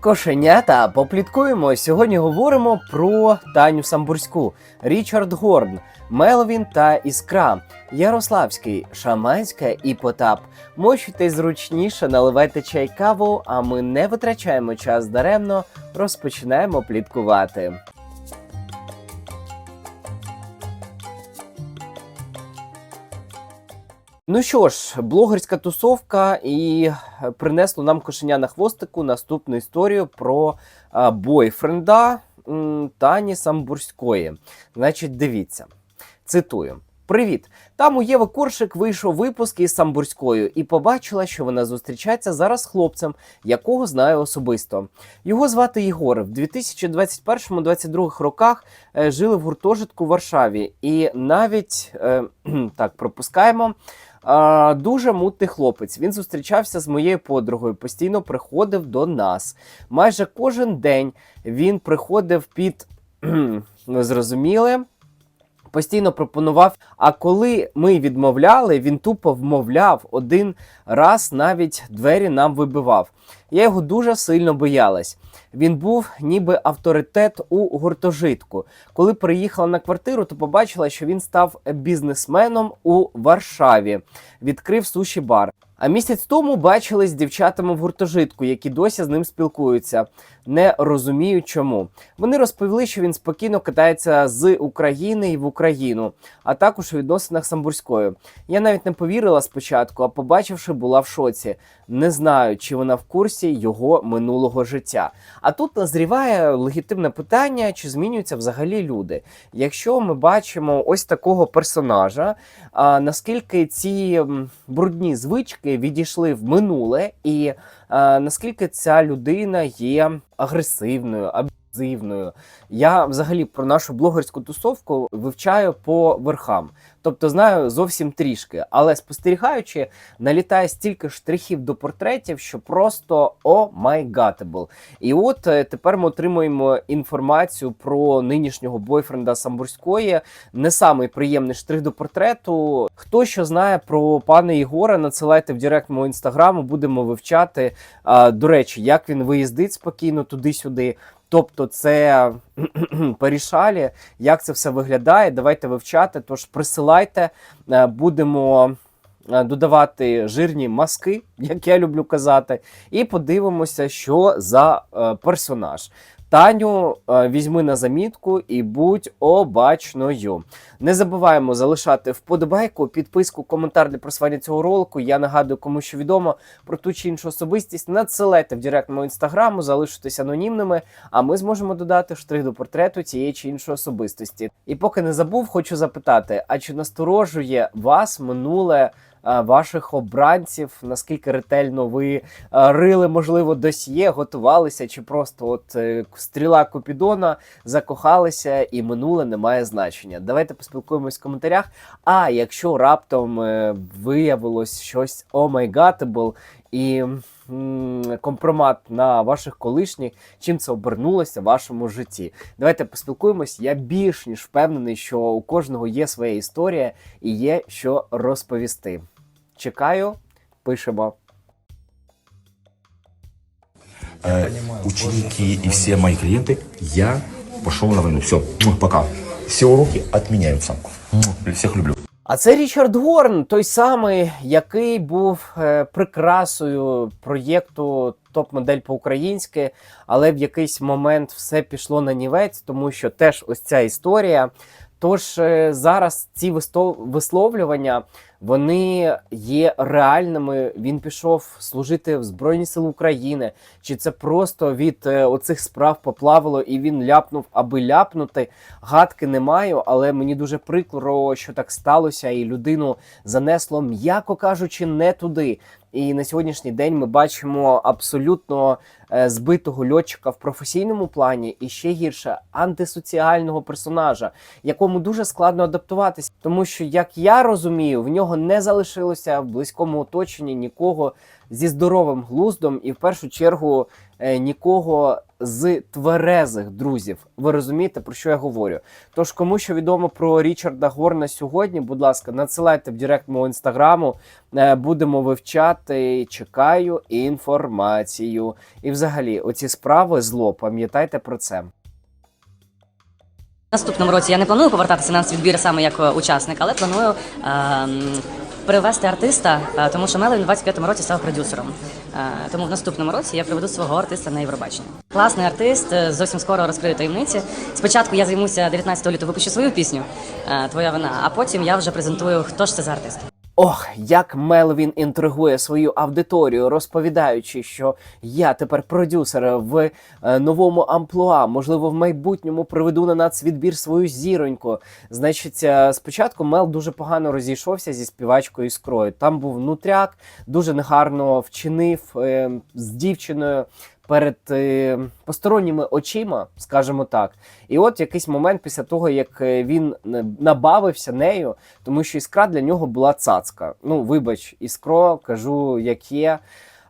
Кошенята, попліткуємо. Сьогодні говоримо про Таню Самбурську, Річард Горн, Мелвін та Іскра, Ярославський, Шаманська і Потап. Мощуйте зручніше, наливайте чай каву, а ми не витрачаємо час даремно, розпочинаємо пліткувати. Ну що ж, блогерська тусовка і е, принесло нам кошеня на хвостику наступну історію про а, бойфренда Тані Самбурської. Значить, дивіться, цитую. Привіт! Там у Єви Коршик вийшов випуск із Самбурською і побачила, що вона зустрічається зараз з хлопцем, якого знаю особисто. Його звати Єгор. В 2021-2022 роках е, жили в гуртожитку в Варшаві, і навіть е, так пропускаємо. Дуже мутний хлопець. Він зустрічався з моєю подругою, постійно приходив до нас. Майже кожен день він приходив під зрозуміле. Постійно пропонував. А коли ми відмовляли, він тупо вмовляв один раз навіть двері нам вибивав. Я його дуже сильно боялась. Він був ніби авторитет у гуртожитку. Коли приїхала на квартиру, то побачила, що він став бізнесменом у Варшаві, відкрив суші бар. А місяць тому бачились з дівчатами в гуртожитку, які досі з ним спілкуються, не розуміють чому. Вони розповіли, що він спокійно катається з України і в Україну, а також у відносинах з Самбурською. Я навіть не повірила спочатку, а побачивши, була в шоці. Не знаю, чи вона в курсі його минулого життя. А тут назріває легітимне питання, чи змінюються взагалі люди. Якщо ми бачимо ось такого персонажа, а, наскільки ці брудні звички відійшли в минуле, і е, наскільки ця людина є агресивною, аб'юзивною. Я взагалі про нашу блогерську тусовку вивчаю по верхам. Тобто знаю зовсім трішки, але спостерігаючи, налітає стільки штрихів до портретів, що просто о май гатебл. І от е, тепер ми отримуємо інформацію про нинішнього бойфренда Самбурської. Не самий приємний штрих до портрету. Хто що знає про пана Єгора, надсилайте в директ мого інстаграму, будемо вивчати. До речі, як він виїздить спокійно туди-сюди. Тобто це порішалі, як це все виглядає. Давайте вивчати. Тож присилайте, е, будемо е, додавати жирні маски, як я люблю казати, і подивимося, що за е, персонаж. Таню е, візьми на замітку і будь обачною. Не забуваємо залишати вподобайку, підписку, коментар для просування цього ролику. Я нагадую, кому що відомо про ту чи іншу особистість. Надсилайте в директ мого інстаграму, залишитесь анонімними, а ми зможемо додати штрих до портрету цієї чи іншої особистості. І поки не забув, хочу запитати: а чи насторожує вас минуле? Е, Ваших обранців, наскільки ретельно ви е, рили, можливо, досьє, готувалися, чи просто от е, стріла Купідона, закохалися, і минуле не має значення. Давайте поспілкуємось в коментарях. А якщо раптом виявилось щось омайгатебл і м, компромат на ваших колишніх, чим це обернулося в вашому житті? Давайте поспілкуємось. Я більш ніж впевнений, що у кожного є своя історія і є що розповісти. Чекаю, пишемо. э, ученики и все мои клиенты, я пошел на войну. Все, пока. Все уроки отменяются. Всех люблю. А це Річард Горн, той самий, який був е, прикрасою проєкту топ-модель по-українськи, але в якийсь момент все пішло на нівець, тому що теж ось ця історія. Тож е, зараз ці висловлювання вони є реальними. Він пішов служити в Збройні Сили України. Чи це просто від е, оцих справ поплавило і він ляпнув, аби ляпнути? Гадки не маю, але мені дуже прикро, що так сталося, і людину занесло, м'яко кажучи, не туди. І на сьогоднішній день ми бачимо абсолютно збитого льотчика в професійному плані, і ще гірше антисоціального персонажа, якому дуже складно адаптуватися, тому що, як я розумію, в нього не залишилося в близькому оточенні нікого зі здоровим глуздом, і в першу чергу е, нікого з тверезих друзів. Ви розумієте, про що я говорю? Тож, кому що відомо про Річарда Горна сьогодні, будь ласка, надсилайте в директ мого інстаграму. Е, Будемо вивчати. Чекаю інформацію. І взагалі, оці справи зло, пам'ятайте про це. Наступному році я не планую повертатися на відбір саме як е, учасник, але планую ем, привести артиста, е, тому що Меловін у 25-му році став продюсером. Е, тому в наступному році я приведу свого артиста на Євробачення. Класний артист, е, зовсім скоро розкрию таємниці. Спочатку я займуся 19 лютого, випущу свою пісню е, Твоя вина, а потім я вже презентую, хто ж це за артист. Ох, як Мелвін інтригує свою аудиторію, розповідаючи, що я тепер продюсер в е, новому амплуа, можливо, в майбутньому проведу на нацвідбір свою зіроньку. Значить, е, спочатку Мел дуже погано розійшовся зі співачкою іскрою. Там був нутряк, дуже негарно вчинив е, з дівчиною. Перед е, посторонніми очима, скажімо так, і от якийсь момент після того, як е, він е, набавився нею, тому що іскра для нього була цацка. Ну, вибач, іскро, кажу, як є.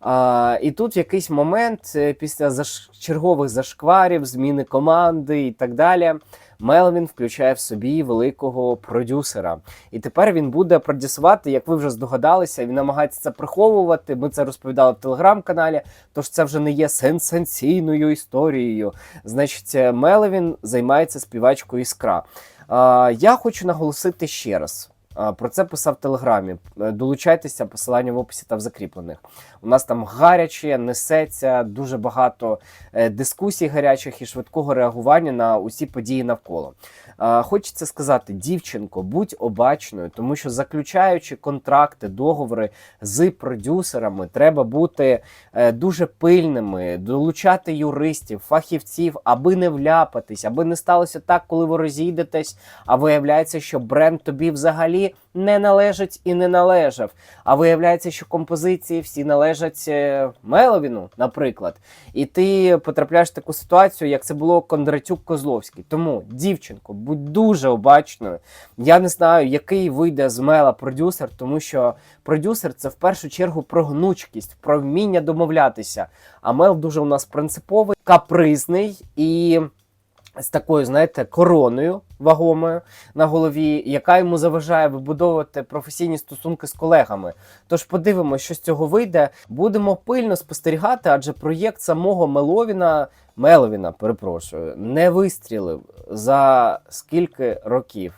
А, і тут в якийсь момент, е, після заш... чергових зашкварів, зміни команди і так далі, Мелвін включає в собі великого продюсера. І тепер він буде продюсувати, як ви вже здогадалися, він намагається це приховувати. Ми це розповідали в телеграм-каналі, тож це вже не є сенсаційною історією. Значить, Мелвін займається співачкою іскра. Я хочу наголосити ще раз. Про це писав в телеграмі. Е, Долучайтеся, посилання в описі та в закріплених. У нас там гаряче, несеться дуже багато е, дискусій гарячих і швидкого реагування на усі події навколо. Хочеться сказати, дівчинко, будь обачною, тому що заключаючи контракти, договори з продюсерами, треба бути е, дуже пильними, долучати юристів, фахівців, аби не вляпатись, аби не сталося так, коли ви розійдетесь, а виявляється, що бренд тобі взагалі не належить і не належав. А виявляється, що композиції всі належать е, Меловіну, наприклад. І ти потрапляєш в таку ситуацію, як це було Кондратюк Козловський. Тому, дівчинко, будь дуже обачною. Я не знаю, який вийде з Мела продюсер, тому що продюсер це в першу чергу про гнучкість, про вміння домовлятися. А Мел дуже у нас принциповий, капризний і з такою, знаєте, короною вагомою на голові, яка йому заважає вибудовувати професійні стосунки з колегами. Тож подивимося, що з цього вийде. Будемо пильно спостерігати, адже проєкт самого Меловіна, Меловіна, перепрошую, не вистрілив за скільки років.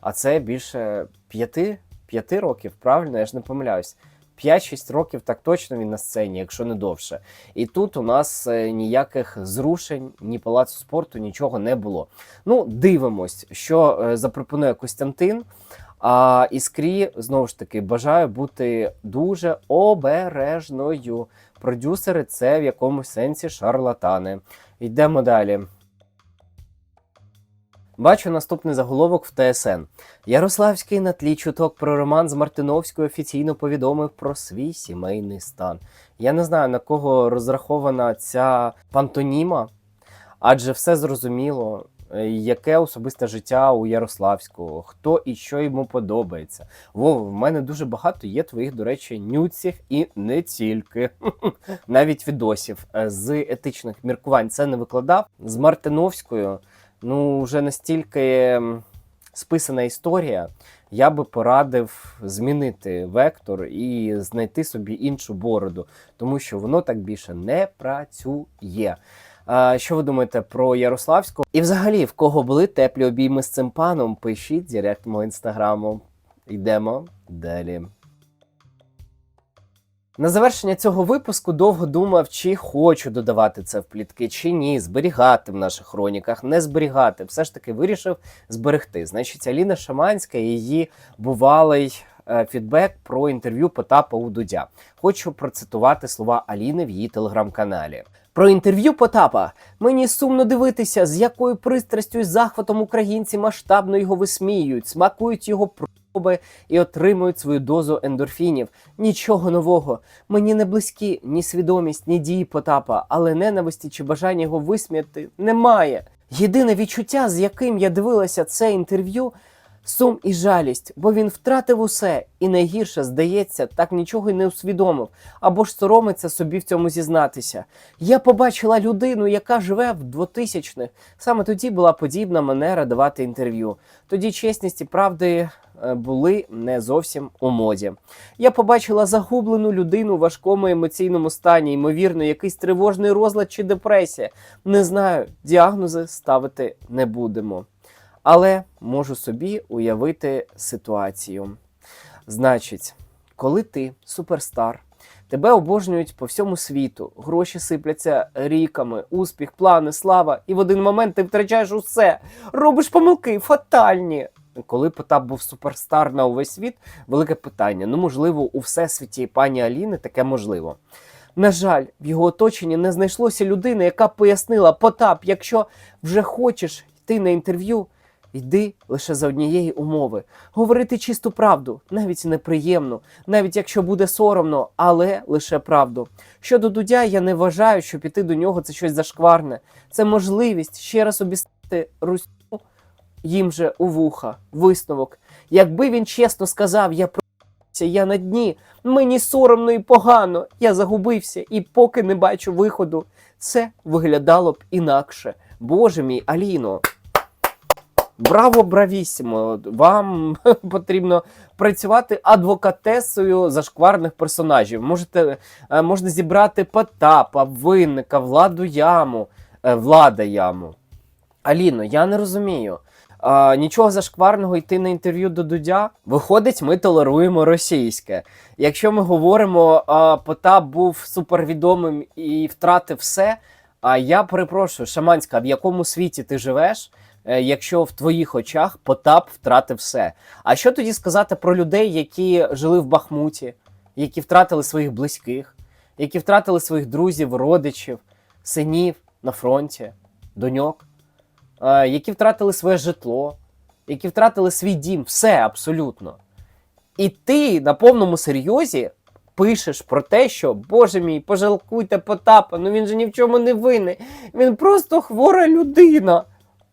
А це більше п'яти, п'яти років, правильно? Я ж не помиляюсь. 5-6 років так точно він на сцені, якщо не довше. І тут у нас е, ніяких зрушень, ні палацу спорту, нічого не було. Ну, дивимось, що е, запропонує Костянтин. А іскрі знову ж таки бажаю бути дуже обережною. Продюсери це в якомусь сенсі шарлатани. Йдемо далі. Бачу наступний заголовок в ТСН. Ярославський на тлі чуток про роман з Мартиновською офіційно повідомив про свій сімейний стан. Я не знаю на кого розрахована ця пантоніма, адже все зрозуміло, е, яке особисте життя у Ярославського, хто і що йому подобається. Вов, в мене дуже багато є твоїх, до речі, нюців і не тільки. Навіть відосів е, з етичних міркувань це не викладав. З Мартиновською ну, вже настільки списана історія, я би порадив змінити вектор і знайти собі іншу бороду, тому що воно так більше не працює. А, що ви думаєте про Ярославського? І взагалі, в кого були теплі обійми з цим паном, пишіть директ мого інстаграму. Йдемо далі. На завершення цього випуску довго думав, чи хочу додавати це в плітки, чи ні, зберігати в наших хроніках, не зберігати. Все ж таки вирішив зберегти. Значить, Аліна Шаманська, її бувалий е, фідбек про інтерв'ю Потапа у Дудя. Хочу процитувати слова Аліни в її телеграм-каналі. Про інтерв'ю Потапа мені сумно дивитися, з якою пристрастю і захватом українці масштабно його висміюють, смакують його проби і отримують свою дозу ендорфінів. Нічого нового. Мені не близькі ні свідомість, ні дії Потапа, але ненависті чи бажання його висміяти немає. Єдине відчуття, з яким я дивилася це інтерв'ю, Сум і жалість, бо він втратив усе, і найгірше, здається, так нічого й не усвідомив, або ж соромиться собі в цьому зізнатися. Я побачила людину, яка живе в 2000-х. Саме тоді була подібна манера давати інтерв'ю. Тоді чесність і правди були не зовсім у моді. Я побачила загублену людину в важкому емоційному стані, ймовірно, якийсь тривожний розлад чи депресія. Не знаю, діагнози ставити не будемо. Але можу собі уявити ситуацію. Значить, коли ти суперстар, тебе обожнюють по всьому світу, гроші сипляться ріками, успіх, плани, слава, і в один момент ти втрачаєш усе, робиш помилки, фатальні. Коли Потап був суперстар на увесь світ, велике питання. Ну, можливо, у всесвіті пані Аліни таке можливо. На жаль, в його оточенні не знайшлося людини, яка пояснила Потап, якщо вже хочеш йти на інтерв'ю, йди лише за однієї умови. Говорити чисту правду, навіть неприємно, навіть якщо буде соромно, але лише правду. Щодо Дудя, я не вважаю, що піти до нього це щось зашкварне. Це можливість ще раз обістити Русню їм же у вуха. Висновок. Якби він чесно сказав, я про***ся, я на дні, мені соромно і погано, я загубився і поки не бачу виходу, це виглядало б інакше. Боже мій, Аліно. Браво, бравісімо! Вам потрібно працювати адвокатесою зашкварних персонажів. Можете, е, можна зібрати Потапа, Винника, Владу Яму, е, Влада Яму. Аліно, я не розумію. А, нічого зашкварного йти на інтерв'ю до Дудя. Виходить, ми толеруємо російське. Якщо ми говоримо, а, Потап був супервідомим і втратив все. А я перепрошую, Шаманська, в якому світі ти живеш, е, якщо в твоїх очах Потап втратив все? А що тоді сказати про людей, які жили в Бахмуті, які втратили своїх близьких, які втратили своїх друзів, родичів, синів на фронті, доньок? Е, які втратили своє житло, які втратили свій дім, все абсолютно. І ти на повному серйозі пишеш про те, що Боже мій, пожалкуйте Потапа, ну він же ні в чому не винний. Він просто хвора людина.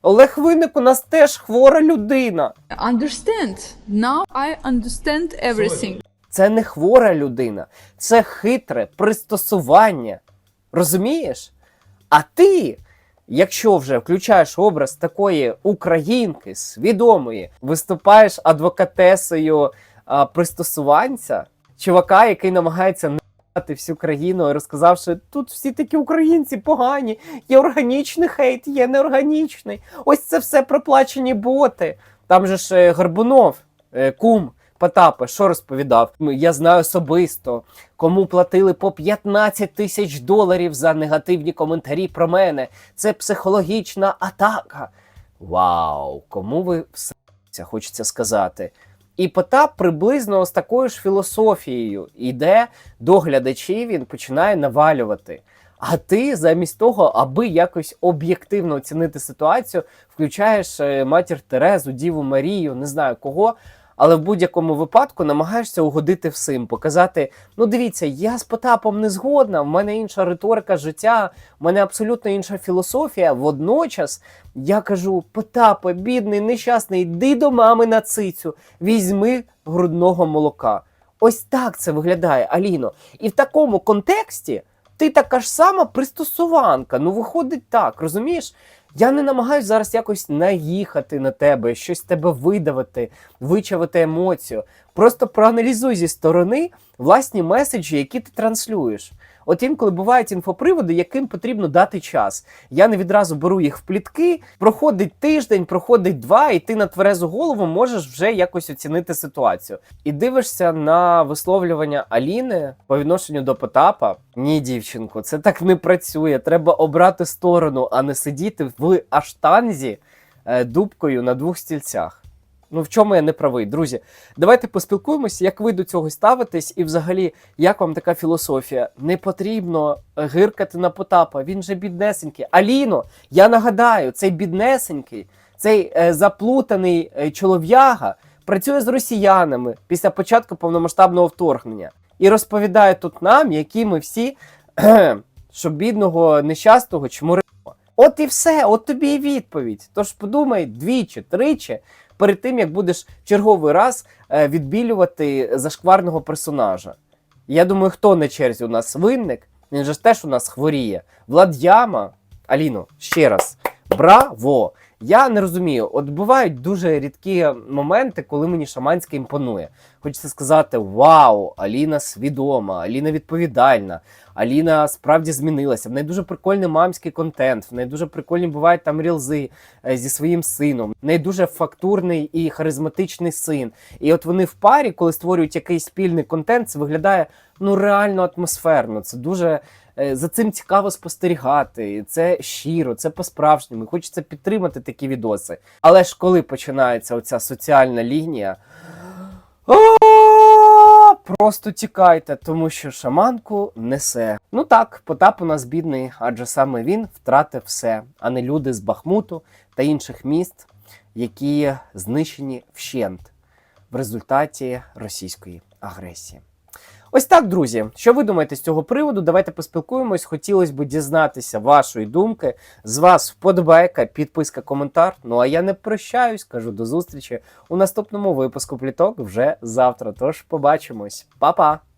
Олег Винник у нас теж хвора людина. understand. Now I understand everything. Це не хвора людина, це хитре пристосування. Розумієш? А ти, якщо вже включаєш образ такої українки свідомої, виступаєш адвокатесою а, пристосуванця, чувака, який намагається нати всю країну, розказавши, тут всі такі українці погані, є органічний хейт, є неорганічний. Ось це все проплачені боти. Там же ж е, Горбунов, е, кум. Потапа, що розповідав? Я знаю особисто, кому платили по 15 тисяч доларів за негативні коментарі про мене. Це психологічна атака. Вау! Кому ви все хочеться сказати? І Потап приблизно з такою ж філософією іде до глядачів, він починає навалювати. А ти замість того, аби якось об'єктивно оцінити ситуацію, включаєш е, матір Терезу, Діву Марію, не знаю кого. Але в будь-якому випадку намагаєшся угодити всім, показати: ну дивіться, я з Потапом не згодна, в мене інша риторика життя, в мене абсолютно інша філософія. Водночас я кажу: Потапе, бідний, нещасний, йди до мами на цицю, візьми грудного молока. Ось так це виглядає, Аліно. І в такому контексті ти така ж сама пристосуванка. Ну, виходить так, розумієш? Я не намагаюся зараз якось наїхати на тебе, щось тебе видавити, вичавити емоцію. Просто проаналізуй зі сторони власні меседжі, які ти транслюєш. От інколи бувають інфоприводи, яким потрібно дати час. Я не відразу беру їх в плітки. Проходить тиждень, проходить два, і ти на тверезу голову можеш вже якось оцінити ситуацію. І дивишся на висловлювання Аліни по відношенню до Потапа. Ні, дівчинко, це так не працює. Треба обрати сторону, а не сидіти в аштанзі е, дубкою на двох стільцях. Ну, в чому я не правий, друзі? Давайте поспілкуємося, як ви до цього ставитесь, і взагалі, як вам така філософія? Не потрібно гиркати на Потапа, він же біднесенький. Аліно, я нагадаю, цей біднесенький, цей е, заплутаний е, чолов'яга працює з росіянами після початку повномасштабного вторгнення і розповідає тут нам, які ми всі, що бідного нещасного чмуримо. От і все, от тобі і відповідь. Тож подумай двічі, тричі, перед тим як будеш черговий раз е, відбілювати зашкварного персонажа. Я думаю, хто на черзі у нас винник, він же теж у нас хворіє. Влад'яма, Аліно, ще раз, браво! Я не розумію, от бувають дуже рідкі моменти, коли мені шаманське імпонує. Хочеться сказати: Вау, Аліна свідома, Аліна відповідальна, Аліна справді змінилася. В неї дуже прикольний мамський контент, в неї дуже прикольні бувають там рілзи е, зі своїм сином. В неї дуже фактурний і харизматичний син. І от вони в парі, коли створюють якийсь спільний контент, це виглядає ну реально атмосферно. Це дуже за цим цікаво спостерігати. Це щиро, це по-справжньому. Хочеться підтримати такі відоси. Але ж коли починається оця соціальна лінія. Просто тікайте, тому що шаманку несе. Ну так, Потап у нас бідний, адже саме він втратив все, а не люди з Бахмуту та інших міст, які знищені вщент в результаті російської агресії. Ось так, друзі. Що ви думаєте з цього приводу? Давайте поспілкуємось. Хотілося б дізнатися вашої думки. З вас вподобайка, підписка, коментар. Ну а я не прощаюсь, кажу до зустрічі у наступному випуску пліток вже завтра. Тож побачимось, Па-па!